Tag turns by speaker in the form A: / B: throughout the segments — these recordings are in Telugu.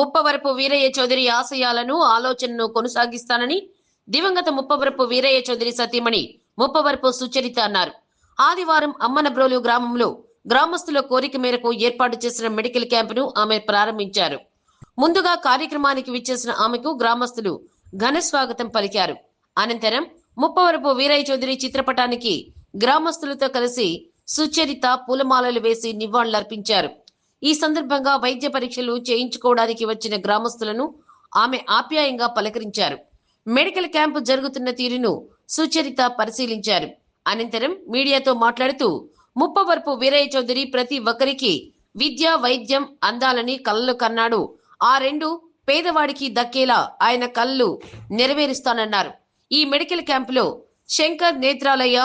A: ముప్పవరపు వీరయ్య చౌదరి ఆశయాలను ఆలోచనను కొనసాగిస్తానని దివంగత ముప్పవరపు వీరయ్య చౌదరి సతీమణి ముప్పవరపు సుచరిత అన్నారు. ఆదివారం అమ్మనబ్రోలు గ్రామంలో గ్రామస్తుల కోరిక మేరకు ఏర్పాటు చేసిన మెడికల్ క్యాంపును ఆమె ప్రారంభించారు. ముందుగా కార్యక్రమానికి విచ్చేసిన ఆమెకు గ్రామస్తులు ఘన స్వాగతం పలికారు. అనంతరం ముప్పవరపు వీరయ్య చౌదరి చిత్రపటానికి గ్రామస్తులతో కలిసి సుచరిత పూలమాలలు వేసి నివాళులర్పించారు. ఈ సందర్భంగా వైద్య పరీక్షలు చేయించుకోవడానికి వచ్చిన గ్రామస్తులను ఆమె ఆప్యాయంగా పలకరించారు. మెడికల్ క్యాంపు జరుగుతున్న తీరును సుచరిత పరిశీలించారు. అనంతరం మీడియాతో మాట్లాడుతూ ముప్పవరపు వీరయ్య చౌదరి ప్రతి ఒక్కరికి విద్య వైద్యం అందాలని కలలు కన్నాడు. ఆ రెండు పేదవాడికి దక్కేలా ఆయన కళ్ళు నెరవేరుస్తానన్నారు. ఈ మెడికల్ క్యాంపులో Shankar Netralaya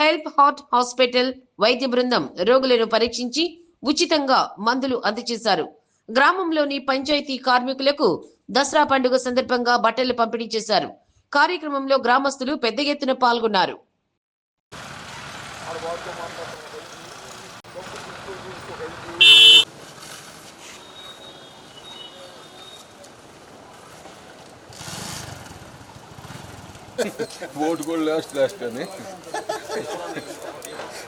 A: help heart hospital వైద్య బృందం రోగులను పరీక్షించి ఉచితంగా మందులు అందజేశారు. గ్రామంలోని పంచాయతీ కార్మికులకు దసరా పండుగ సందర్భంగా బట్టలు పంపిణీ చేశారు. కార్యక్రమంలో గ్రామస్తులు పెద్ద ఎత్తున పాల్గొన్నారు.
B: ఓటు కూడా లాస్ట్ లాస్ట్ అని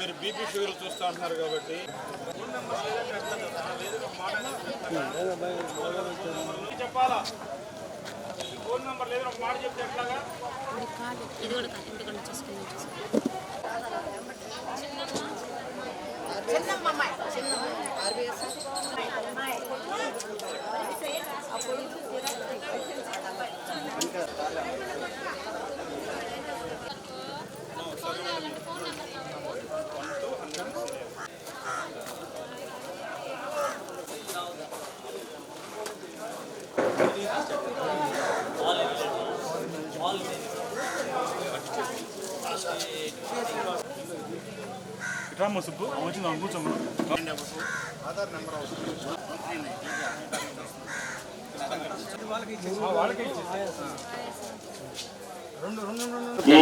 C: మీరు బీపీ షుగర్ చూస్తూ అంటున్నారు కాబట్టి. చెప్పాలా? ఫోన్ నెంబర్ లేదు ఒక మాట చెప్తే ఎట్లాగా?
D: ఇది కూడా ఇంటి కూడా చూసుకుని
C: ఇట్రామ్మ సుబ్బు వచ్చిందా కూర్చోమ్మ
E: ఆధార్ నెంబర్
F: ఈ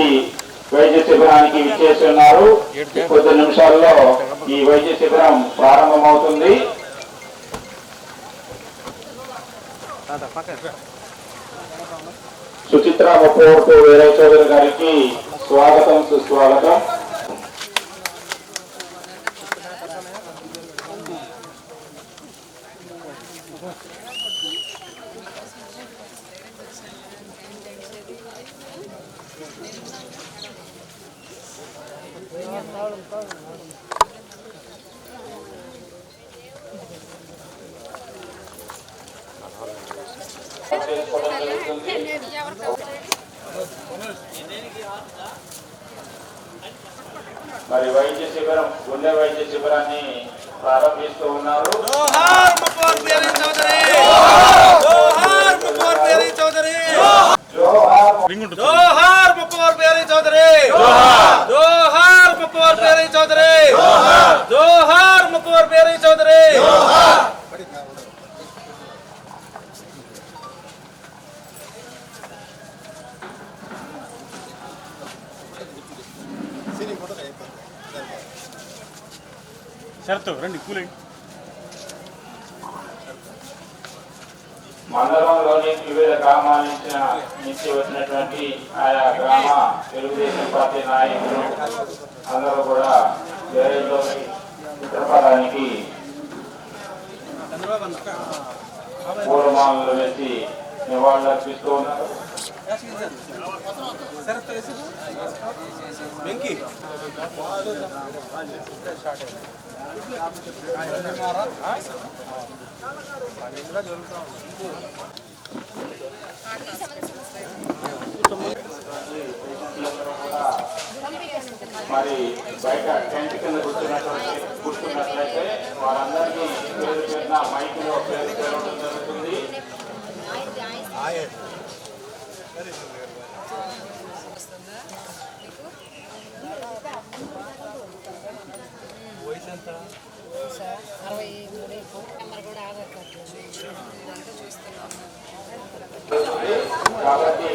F: వైద్య శిబిరానికి విచ్చేసి ఉన్నారు కొద్ది నిమిషాల్లో ఈ వైద్య శిబిరం ప్రారంభమవుతుంది. సుచిత్ర ముప్పవరపు వీరయ్య చౌదరి గారికి స్వాగతం సుస్వాగతం. మరి వైద్య శిబిరం గుండె వైద్య శిబిరాన్ని ప్రారంభిస్తూ ఉన్నారు.
E: చౌదరి? చౌదరి?
F: మండలంలోని వివిధ గ్రామాల నుంచి వచ్చినటువంటి ఆయా గ్రామ తెలుగుదేశం పార్టీ నాయకులు అందరూ కూడా వేరేలో చిత్రపటానికి పూలమాలలు వేసి నివాళులర్పిస్తూ ఉన్నారు.
E: వెంకీ
F: మరి బయట టెంట్ కింద కూర్చున్నటువంటి కూర్చున్నట్లయితే వారందరికీ పేరు పేరున మైకులో పేరు పేరడం జరుగుతుంది
D: అరవై మూడు నెంబర్ కూడా ఆధార్ కార్డు ఇదంతా చూస్తున్నాం
F: కాబట్టి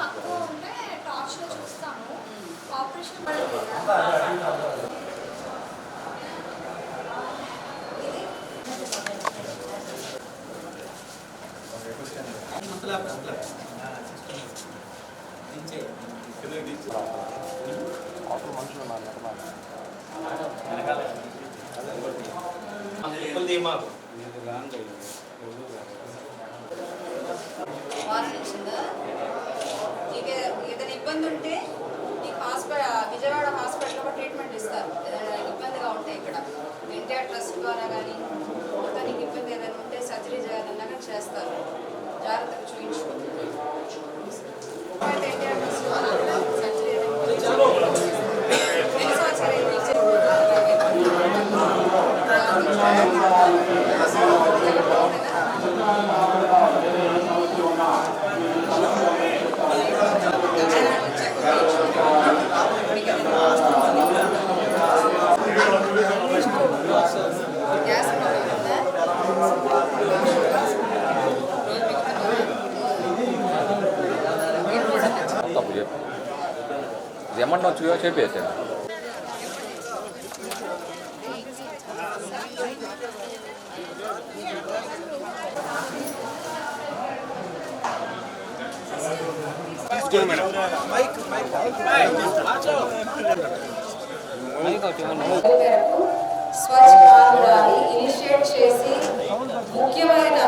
G: తక్కువ ఉంటే టార్చ్లో చూస్తాము. ఆపరేషన్
H: వాసన వచ్చిందా నీకు ఏదైనా ఇబ్బంది ఉంటే నీకు హాస్పిటల్ విజయవాడ హాస్పిటల్లో ట్రీట్మెంట్ ఇస్తారు. ఏదైనా ఇబ్బందిగా ఉంటే ఇక్కడ ఎన్టీఆర్ ట్రస్ట్ ద్వారా కానీ ఇంకా నీకు ఇబ్బంది ఏదైనా ఉంటే సర్జరీ చేయాలన్నా కానీ చేస్తారు. జాగ్రత్తగా చూపించుకో ఎన్టీఆర్ ట్రస్ట్ ద్వారా కూడా సర్జరీ ఏదైనా ఉంటే ఎన్ని సంవత్సరాలు అయింది నీకు చేసి? గ్యాస్ ప్రాబ్లం ఉందా
I: తప్పు చెప్పు ఇది వచ్చి చెప్పేసాను
H: మేరకు స్వచ్ఛ ఆంధ్రాని ఇనిషియేట్ చేసి ముఖ్యమైన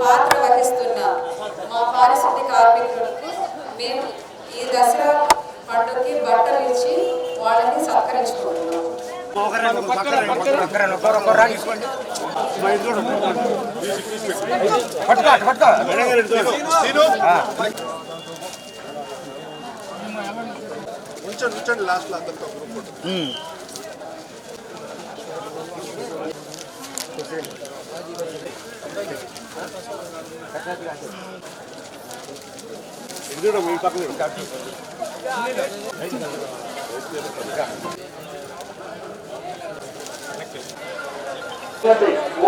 H: పాత్ర వహిస్తున్న మా పారిశుద్ధ్య కార్మికులకు మేము ఈ దసరా వాళ్ళకి బట్టలు ఇచ్చి వాళ్ళని సత్కరించుకుంటున్నాం
C: ఉంచండి ఉంచండి లాస్ట్లో గ్రూప్ ఫోటో ఎందుకంటే இதோட போய்
F: பக்கம் காட்டு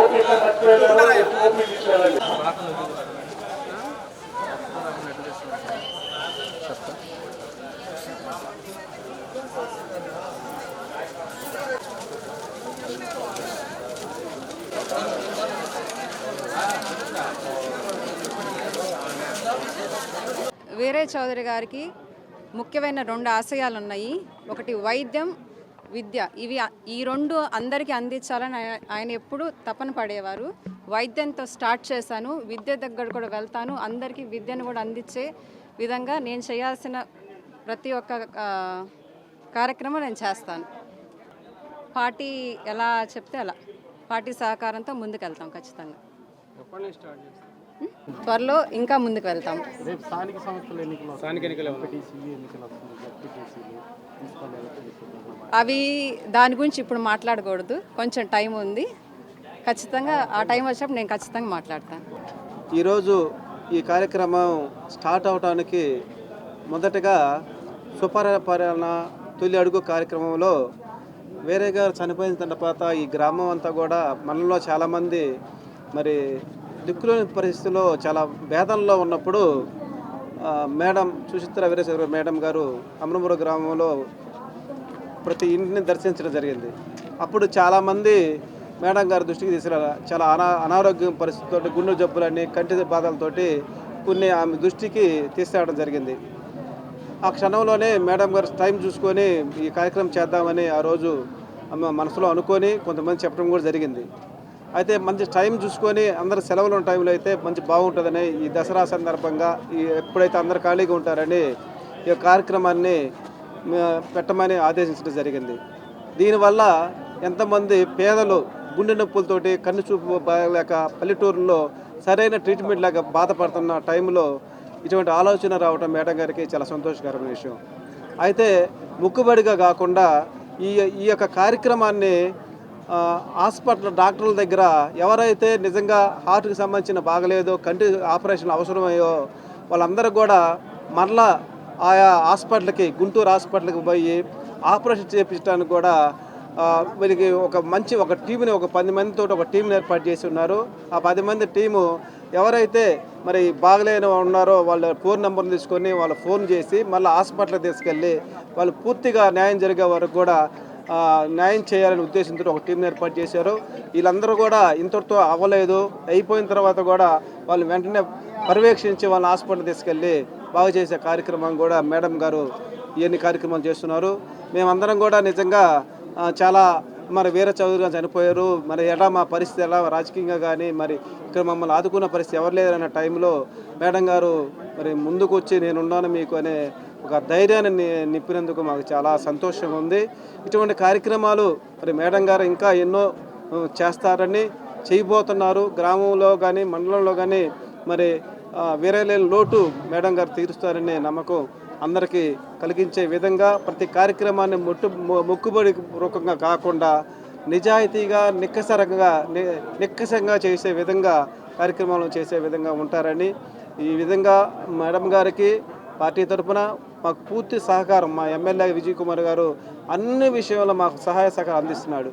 F: ஓபிஎஸ் ஓபிஎஸ்
H: వీరే చౌదరి గారికి ముఖ్యమైన రెండు ఆశయాలు ఉన్నాయి ఒకటి వైద్యం విద్య. ఇవి ఈ రెండు అందరికీ అందించాలని ఆయన- ఎప్పుడు తపన పడేవారు. వైద్యంతో స్టార్ట్ చేశాను. విద్య దగ్గర కూడా వెళ్తాను. అందరికీ విద్యను కూడా అందించే విధంగా నేను చేయాల్సిన ప్రతి ఒక్క కార్యక్రమం నేను చేస్తాను. పార్టీ ఎలా చెప్తే అలా. పార్టీ సహకారంతో ముందుకెళ్తాం ఖచ్చితంగా. త్వరలో ఇంకా ముందుకు వెళ్తాం.
C: స్థానిక సంస్థల ఎన్నికలు స్థానిక ఎన్నికలు
H: అవి దాని గురించి ఇప్పుడు మాట్లాడకూడదు. కొంచెం టైం ఉంది. ఖచ్చితంగా ఆ టైం వచ్చినప్పుడు నేను ఖచ్చితంగా మాట్లాడతాను.
J: ఈరోజు ఈ కార్యక్రమం స్టార్ట్ అవడానికి మొదటగా సుపరిపాలన తొలి అడుగు కార్యక్రమంలో వేరే గారు చనిపోయిన తర్వాత ఈ గ్రామం అంతా కూడా మనలో చాలామంది మరి దిక్కులేని పరిస్థితుల్లో చాలా వేదనలో ఉన్నప్పుడు మేడం సుచిత్ర వీరేశ్వర మేడం గారు అమరపురం గ్రామంలో ప్రతి ఇంటిని దర్శించడం జరిగింది. అప్పుడు చాలామంది మేడం గారి దృష్టికి తీసుకురా చాలా అనా అనారోగ్యం పరిస్థితితో గుండె జబ్బులని కంటి బాధలతోటి కొన్ని ఆమె దృష్టికి తీసుకురావడం జరిగింది. ఆ క్షణంలోనే మేడం గారు టైం చూసుకొని ఈ కార్యక్రమం చేద్దామని ఆ రోజు ఆమె మనసులో అనుకొని కొంతమంది చెప్పడం కూడా జరిగింది. అయితే మంచి టైం చూసుకొని అందరు సెలవులు ఉన్న టైంలో అయితే మంచి బాగుంటుందని ఈ దసరా సందర్భంగా ఈ ఎప్పుడైతే అందరు ఖాళీగా ఉంటారని ఈ కార్యక్రమాన్ని పెట్టమని ఆదేశించడం జరిగింది. దీనివల్ల ఎంతమంది పేదలు గుండె నొప్పులతోటి కన్ను చూపు బాగలేక పల్లెటూరులో సరైన ట్రీట్మెంట్ లేక బాధపడుతున్న టైంలో ఇటువంటి ఆలోచన రావడం మేడం గారికి చాలా సంతోషకరమైన విషయం. అయితే ముక్కుబడిగా కాకుండా ఈ ఈ యొక్క కార్యక్రమాన్ని హాస్పిటల్ డాక్టర్ల దగ్గర ఎవరైతే నిజంగా హార్ట్కి సంబంధించిన బాగలేదో కంటి ఆపరేషన్ అవసరమయ్యో వాళ్ళందరూ కూడా మరలా ఆయా హాస్పిటల్కి గుంటూరు హాస్పిటల్కి పోయి ఆపరేషన్ చేయించడానికి కూడా వీరికి ఒక మంచి ఒక టీంని ఒక పది మందితో ఒక టీంని ఏర్పాటు చేసి ఉన్నారు. ఆ పది మంది టీము ఎవరైతే మరి బాగలేని ఉన్నారో వాళ్ళ ఫోన్ నెంబర్ తీసుకొని వాళ్ళు ఫోన్ చేసి మళ్ళీ హాస్పిటల్కి తీసుకెళ్ళి వాళ్ళు పూర్తిగా న్యాయం జరిగే వరకు కూడా న్యాయం చేయాలనే ఉద్దేశంతో ఒక టీంని ఏర్పాటు చేశారు. వీళ్ళందరూ కూడా ఇంతటితో అవ్వలేదు. అయిపోయిన తర్వాత కూడా వాళ్ళు వెంటనే పర్యవేక్షించి వాళ్ళని హాస్పిటల్ తీసుకెళ్ళి బాగు చేసే కార్యక్రమం కూడా మేడం గారు ఇవన్నీ కార్యక్రమాలు చేస్తున్నారు. మేమందరం కూడా నిజంగా చాలా మరి వీర చౌదరి గారు చనిపోయారు. మరి ఎలా మా పరిస్థితి ఎలా? రాజకీయంగా కానీ మరి ఇక్కడ మమ్మల్ని ఆదుకున్న పరిస్థితి ఎవరు లేదన్న టైంలో మేడం గారు మరి ముందుకు వచ్చి నేనున్నాను మీకు అనే ఒక ధైర్యాన్ని నిప్పినందుకు నింపినందుకు మాకు చాలా సంతోషంగా ఉంది. ఇటువంటి కార్యక్రమాలు మరి మేడం గారు ఇంకా ఎన్నో చేస్తారని చేయబోతున్నారు. గ్రామంలో కానీ మండలంలో కానీ మరి వేరేలేని వేరే లేని లోటు మేడం గారు తీరుస్తారనే నమ్మకం అందరికీ కలిగించే విధంగా ప్రతి కార్యక్రమాన్ని మొట్టు మొక్కుబడి రూపంగా కాకుండా నిజాయితీగా నిక్కసరంగా ని- నిక్కసంగా చేసే విధంగా కార్యక్రమాలను చేసే విధంగా ఉంటారని ఈ విధంగా మేడం గారికి పార్టీ తరఫున మాకు పూర్తి సహకారం మా ఎమ్మెల్యే విజయ్ కుమార్ గారు అన్ని విషయంలో మాకు సహాయ సహకారం అందిస్తున్నాడు.